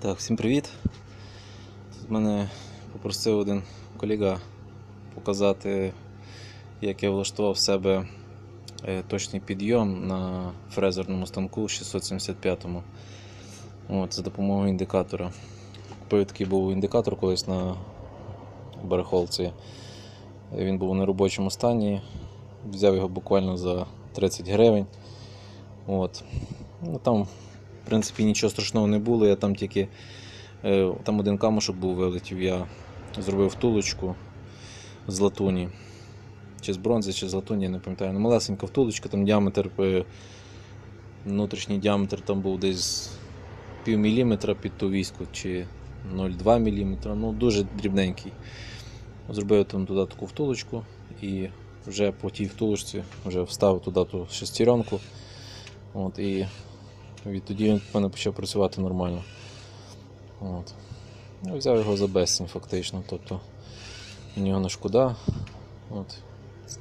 Так, всім привіт. Тут мене попросив один колега показати, як я влаштував в себе е, точний підйом на фрезерному станку 675-му От, за допомогою індикатора. Купив такий був індикатор колись на барахолці. Він був у неробочому стані. Взяв його буквально за 30 гривень. От. Ну, там в принципі, нічого страшного не було. Я там тільки е, там один камушок був вилетів. Я зробив втулочку з латуні. Чи з бронзи, чи з латуні, я не пам'ятаю. Ну, малесенька втулочка, там діаметр, е, внутрішній діаметр там був десь пів міліметра під ту війську, чи 0,2 міліметра, ну дуже дрібненький. Зробив там туди таку втулочку і вже по тій втулочці вже вставив туди ту шестеренку. От, і Відтоді він в мене почав працювати нормально. От. Я взяв його за безцінь фактично. Тобто мені не шкода. От.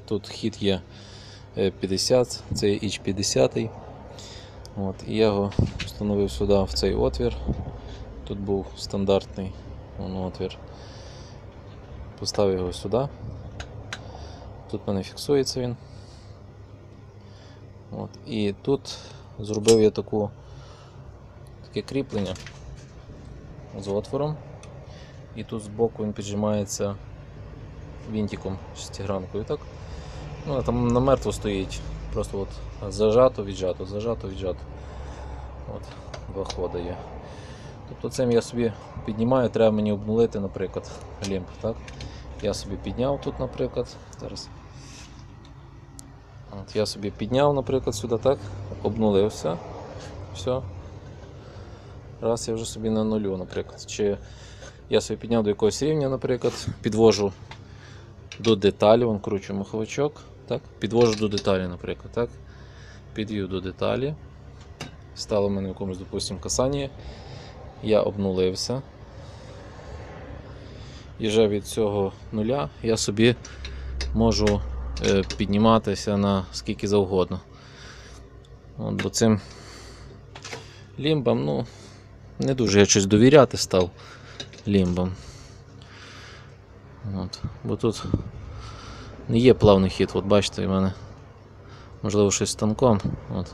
Тут хід є е, 50, це є іч 50. От. І я його встановив сюди в цей отвір. Тут був стандартний отвір. Поставив його сюди. Тут в мене фіксується він. От. І тут зробив я таку, таке кріплення з отвором. І тут збоку він піджимається вінтиком шестигранкою. Так? Ну, там намертво стоїть. Просто от зажато, віджато, зажато, віджато. От, два є. Тобто цим я собі піднімаю, треба мені обнулити, наприклад, лімб. Так? Я собі підняв тут, наприклад. Зараз. От я собі підняв, наприклад, сюди так, обнулився. Все. Раз я вже собі на нулю, наприклад. Чи я собі підняв до якогось рівня, наприклад, підвожу до деталі, вон кручу маховичок, так, підвожу до деталі, наприклад, так. Підвів до деталі. Стало в мене в якомусь, допустимо, касанні. Я обнулився. І вже від цього нуля я собі можу підніматися на скільки завгодно. От, бо цим лімбам, ну, не дуже я щось довіряти став лімбам. От, бо тут не є плавний хід, от бачите, в мене можливо щось з станком. От.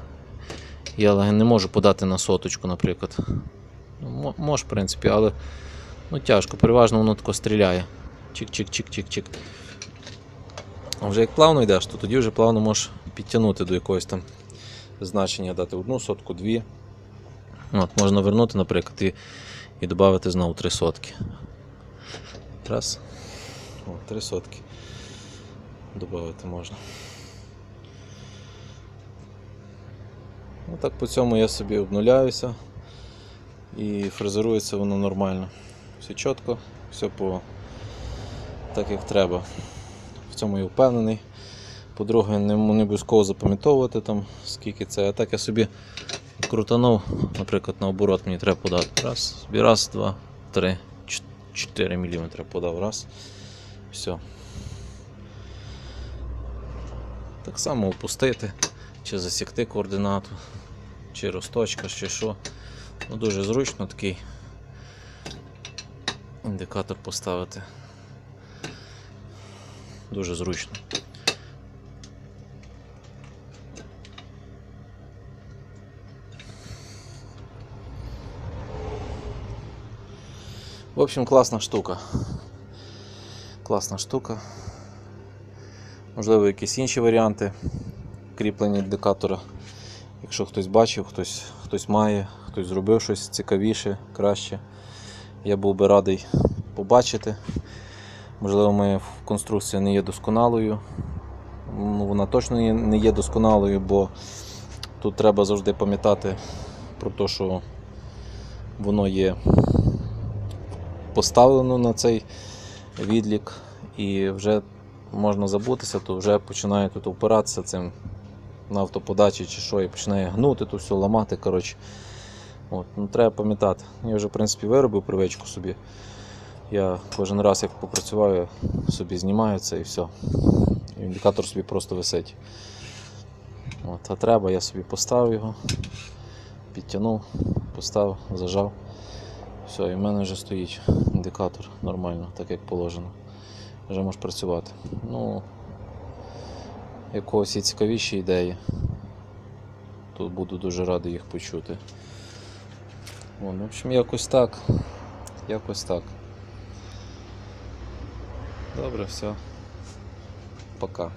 Я не можу подати на соточку, наприклад. Ну, Може, в принципі, але ну, тяжко, переважно воно тако стріляє. Чик-чик-чик-чик-чик. А вже як плавно йдеш, то тоді вже плавно можеш підтягнути до якогось там значення, дати одну сотку, дві. От, можна вернути, наприклад, і, і додати знову три сотки. Раз. О, три сотки. Добавити можна. Ну, так по цьому я собі обнуляюся і фрезерується воно нормально. Все чітко, все по так як треба. В цьому я впевнений. По-друге, не, обов'язково запам'ятовувати там, скільки це. А так я собі крутанув, наприклад, на оборот мені треба подати. Раз, собі раз, два, три, чт- чотири міліметри подав. Раз. Все. Так само опустити, чи засікти координату, чи росточка, чи що. Ну, дуже зручно такий індикатор поставити. Дуже зручно. В общем, класна штука. Класна штука. Можливо, якісь інші варіанти кріплення індикатора. Якщо хтось бачив, хтось, хтось має, хтось зробив щось цікавіше, краще. Я був би радий побачити. Можливо, моя конструкція не є досконалою. Ну, вона точно не є досконалою, бо тут треба завжди пам'ятати про те, що воно є поставлено на цей відлік, і вже можна забутися, то вже починає тут опиратися цим на автоподачі чи що, і починає гнути, то все ламати. Коротше. От, ну, треба пам'ятати. Я вже в принципі виробив привичку собі. Я кожен раз, як попрацюваю, собі знімаю це і все. Індикатор собі просто висить. От, а треба, я собі поставив його, підтягнув, поставив, зажав Все, і в мене вже стоїть індикатор нормально, так як положено. Вже можеш працювати. Ну, якогось є цікавіші ідеї. Тут буду дуже радий їх почути. Вон, в общем, якось так. Якось так. Добре, все. Пока.